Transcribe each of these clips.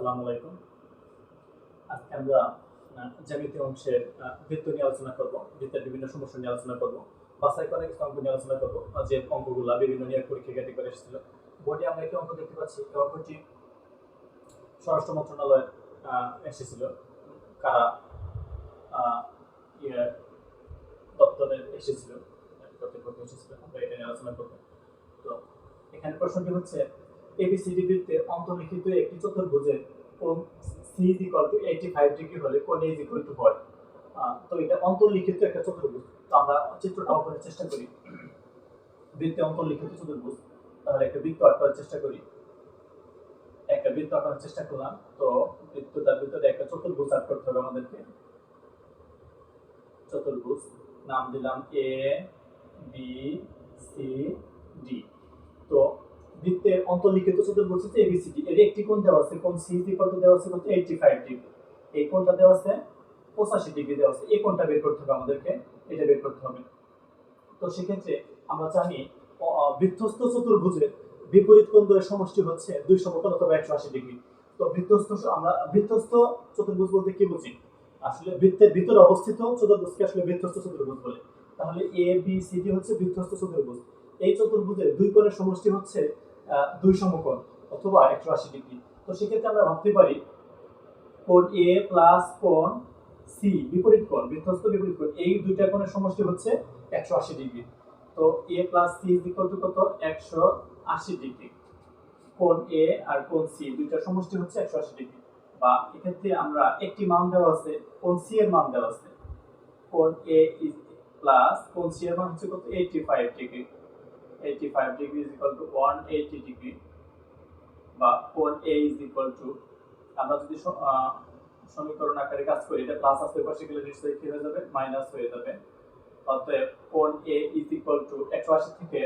আসসালামু আলাইকুম। আজকে আমরা আহ, জ্যামিতি অংশের বৃত্ত নিয়ে আলোচনা করব বৃত্তের বিভিন্ন সমস্যা নিয়ে আলোচনা করব বাছাই করা কিছু অঙ্ক নিয়ে আলোচনা করব যে অঙ্কগুলা বিভিন্ন নিয়ে পরীক্ষা কেটে করে এসেছিল। বোর্ডে আমরা একটি অঙ্ক দেখতে পাচ্ছি এই অঙ্কটি স্বরাষ্ট্র মন্ত্রণালয়ের এসেছিল। কারা ইয়ে দপ্তরের এসেছিল কর্তৃপক্ষ এসেছিল আমরা এটা নিয়ে আলোচনা করব। তো এখানে প্রশ্নটি হচ্ছে এবিসিডি বৃত্তে অন্তর্লিখিত একটি চতুর্ভুজের কোণ C is equal to eighty five degree হলে কোণ ইজ ইকুয়াল টু হয় তো এটা অন্তর্লিখিত একটা চতুর্ভুজ। তো আমরা চিত্রটা অঙ্কনের চেষ্টা করি। বৃত্তে অন্তর্লিখিত চতুর্ভুজ। তাহলে একটা বৃত্ত আঁকার চেষ্টা করি। একটা বৃত্ত আঁকার চেষ্টা করলাম। তো বৃত্তটার ভিতরে একটা চতুর্ভুজ আঁক করতে হবে আমাদেরকে। চতুর্ভুজ, নাম দিলাম এ বি সি ডি তো বৃত্তের অন্তর্লিখিত চতুর্ভুজ হচ্ছে এবিসিডি এর একটি কোণ দেওয়া আছে কোণ সি ইকুয়াল দেওয়া আছে হচ্ছে 85 ডিগ্রি এই কোণটা দেওয়া আছে 85 ডিগ্রি দেওয়া আছে। এই কোণটা বের করতে হবে আমাদেরকে, এটা বের করতে হবে। তো সেক্ষেত্রে আমরা জানি বৃত্তস্থ চতুর্ভুজের বিপরীত কোণ দ্বয়ের সমষ্টি হচ্ছে দুই সমকোণ অথবা 180 ডিগ্রি তো বৃত্তস্থ আমরা বৃত্তস্থ চতুর্ভুজ বলতে কি বুঝি? আসলে বৃত্তের ভিতরে অবস্থিত চতুর্ভুজকে আসলে বৃত্তস্থ চতুর্ভুজ বলে। তাহলে এ বি সি ডি হচ্ছে বৃত্তস্থ চতুর্ভুজ। এই চতুর্ভুজের দুই কোণের সমষ্টি হচ্ছে দুই সমকোণ অথবা একশো আশি ডিগ্রি। তো সেক্ষেত্রে আমরা ভাবতে পারি কোণ এ প্লাস কোণ সি বিপরীত কোণ বৃত্তস্থ বিপরীত কোণ, এই দুইটা কোণের সমষ্টি হচ্ছে একশো আশি ডিগ্রি। তো এ প্লাস সি টু কত? একশো আশি ডিগ্রি। কোণ এ আর কোণ সি দুইটার সমষ্টি হচ্ছে একশো আশি ডিগ্রি। বা এক্ষেত্রে আমরা একটি মান দেওয়া আছে, কোণ সি এর মান দেওয়া আছে। কোণ এ প্লাস কোণ সি এর মান হচ্ছে কত? Eighty five degree. 85 degree is equal to 180 degree, বা কোণ A is equal to, আমরা যদি সমীকরণ আকারে কাজ করি, এটা প্লাস আসতে পাশে গেলে নিশ্চয়ই কি হয়ে যাবে? মাইনাস হয়ে যাবে। অতএব কোণ A is equal to 180 থেকে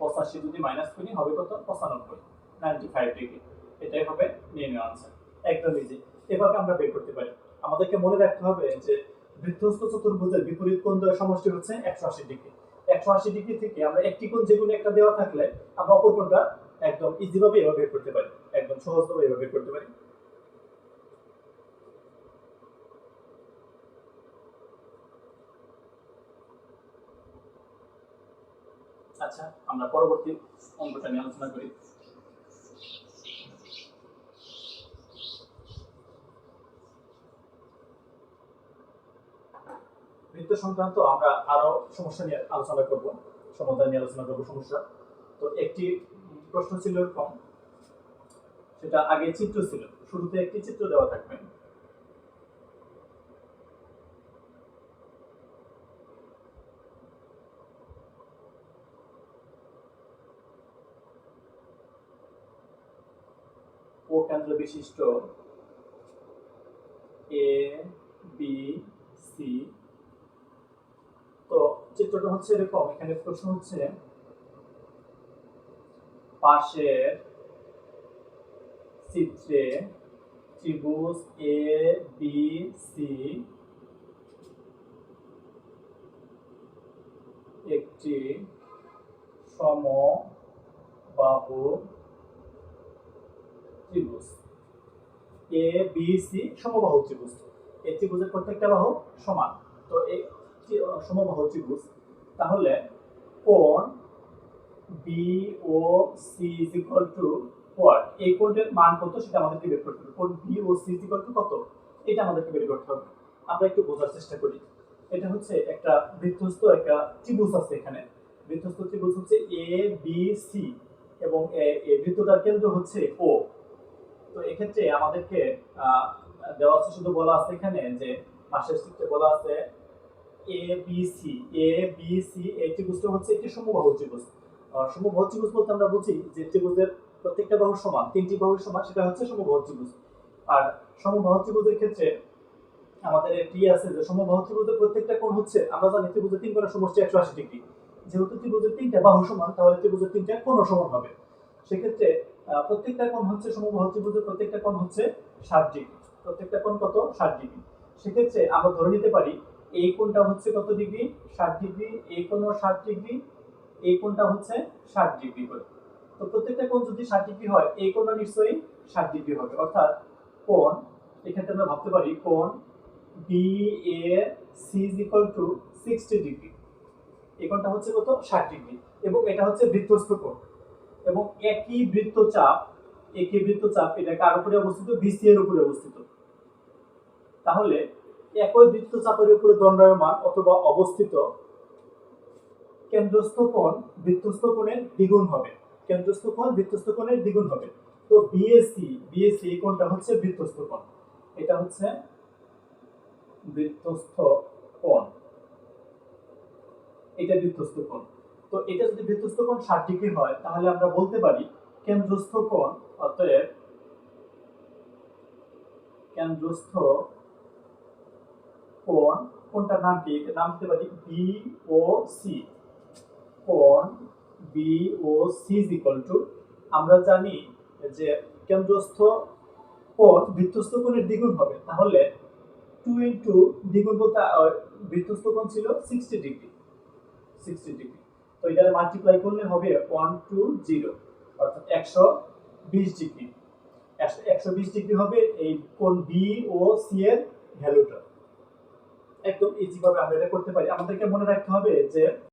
85 যদি মাইনাস করি, হবে কত? 95 95 ডিগ্রি এটাই হবে নির্ণয় আনসার একদম ইজি এভাবে আমরা বের করতে পারি। আমাদেরকে মনে রাখতে হবে যে বৃত্তস্থ চতুর্ভুজের বিপরীত কোণ দ্বয়ের সমষ্টি হচ্ছে 180 ডিগ্রি একশো আশি ডিগ্রি থেকে আমরা একটি কোণ যে কোনো একটা দেওয়া থাকলে আমরা অপর কোণটা একদম ইজিভাবে এভাবে বের করতে পারি, একদম সহজভাবে এভাবে বের করতে পারি। আচ্ছা আমরা পরবর্তী অঙ্কটা নিয়ে আলোচনা করি। বৃত্ত সংক্রান্ত আমরা আরও সমস্যা নিয়ে আলোচনা করব, সমাধান নিয়ে আলোচনা করব, সমস্যা। তো একটি প্রশ্ন ছিল এরকম, সেটা আগে চিত্র ছিল, শুরুতে একটি চিত্র দেওয়া থাকবে। ও কেন্দ্র বিশিষ্ট এ বি সি চিত্রটা হচ্ছে এরকম, এখানে প্রশ্ন হচ্ছে, পাশের চিত্রে ত্রিভুজ এ বি সি একটি সমবাহু ত্রিভুজ। এ বি সি সমবাহু ত্রিভুজ। এই ত্রিভুজের প্রত্যেকটা বাহু সমান। তো এই সমবাহু ত্রিভুজ তাহলে কোণ B O C is equal to what? এই কোণের মান কত সেটা আমাদেরকে বের করতে হবে। কোণ B O C is equal to কত? এটা আমাদেরকে বের করতে হবে। আমরা একটু বোঝার চেষ্টা করি। এটা হচ্ছে একটা বৃত্তস্থ, একটা ত্রিভুজ আছে এখানে। বৃত্তস্থ ত্রিভুজ হচ্ছে এ, বি, সি এবং এই বৃত্তটার কেন্দ্র হচ্ছে ও। তো এক্ষেত্রে আমাদেরকে দেওয়া আছে, শুধু বলা আছে এখানে যে পাশের চিত্রে বলা আছে A B C A B C এই ত্রিভুজটা হচ্ছে একটি সমবাহু ত্রিভুজ। সমবাহু ত্রিভুজ বলতে আমরা বুঝি যে ত্রিভুজের প্রত্যেকটা বাহু সমান, তিনটি বাহু সমান, সেটা হচ্ছে সমবাহু ত্রিভুজ। আর সমবাহু ত্রিভুজের ক্ষেত্রে আমাদের একটি আছে যে সমবাহু ত্রিভুজের প্রত্যেকটা কোণ হচ্ছে, আমরা জানি ত্রিভুজের তিন কোণের সমষ্টি একশো আশি ডিগ্রি। যেহেতু ত্রিভুজের তিনটা বাহু সমান, তাহলে ত্রিভুজের তিনটা কোণও সমান হবে। সেক্ষেত্রে প্রত্যেকটা কোণ হচ্ছে সমবাহু ত্রিভুজের প্রত্যেকটা কোণ হচ্ছে ষাট ডিগ্রি। প্রত্যেকটা কোণ কত? ষাট ডিগ্রি। সেক্ষেত্রে আমরা ধরে নিতে পারি এই কোণটা হচ্ছে কত ডিগ্রি? ষাট ডিগ্রি। এই কোণও ষাট ডিগ্রি। এই কোণটা হচ্ছে ষাট ডিগ্রি করে। তো প্রত্যেকটা কোণ যদি ষাট ডিগ্রি হয়, এই কোণটা নিশ্চয়ই ষাট ডিগ্রি হবে। অর্থাৎ কোণ, এক্ষেত্রে আমরা ভাবতে পারি কোণ B A C is equal to sixty degree এই কোণটা হচ্ছে কত? ষাট ডিগ্রি। এবং এটা হচ্ছে বৃত্তস্থ কোণ। এবং একই বৃত্তচাপ একই বৃত্তচাপ এটা কার উপরে অবস্থিত বিসি এর উপরে অবস্থিত। তাহলে একই বৃত্তচাপের উপরে দণ্ডায়মান অথবা অবস্থিত কেন্দ্রস্থ কোণ বৃত্তস্থ কোণের দ্বিগুণ হবে। কেন্দ্রস্থ কোণ বৃত্তস্থ কোণের দ্বিগুণ হবে। তো বিএসসি বিএসসি এই কোণটা হচ্ছে বৃত্তস্থ কোণ এটা হচ্ছে বৃত্তস্থ কোণ এটা বৃত্তস্থ কোণ তো এটা যদি বৃত্তস্থ কোণ ষাট ডিগ্রি হয়, তাহলে আমরা বলতে পারি কেন্দ্রস্থ কোণ অতএব কেন্দ্রস্থ কোণ কোণটার নাম কি? এটার নাম দিতে পারি বি ও সি কোন B O C is equal to আমরা জানি যে কেন্দ্রস্থ কোণ বৃত্তস্থ কোণের দ্বিগুণ হবে। তাহলে টু ইন্টু দ্বিগুণ বলতে বৃত্তস্থ কোণ ছিল সিক্সটি ডিগ্রি সিক্সটি ডিগ্রি তো এটা মাল্টিপ্লাই করলে হবে ওয়ান টু জিরো অর্থাৎ একশো বিশ ডিগ্রি একশো বিশ ডিগ্রি হবে এই কোণ বি ও সি এর ভ্যালুটা একদম ইজি ভাবে আমরা এটা করতে পারি। আমাদেরকে মনে রাখতে হবে যে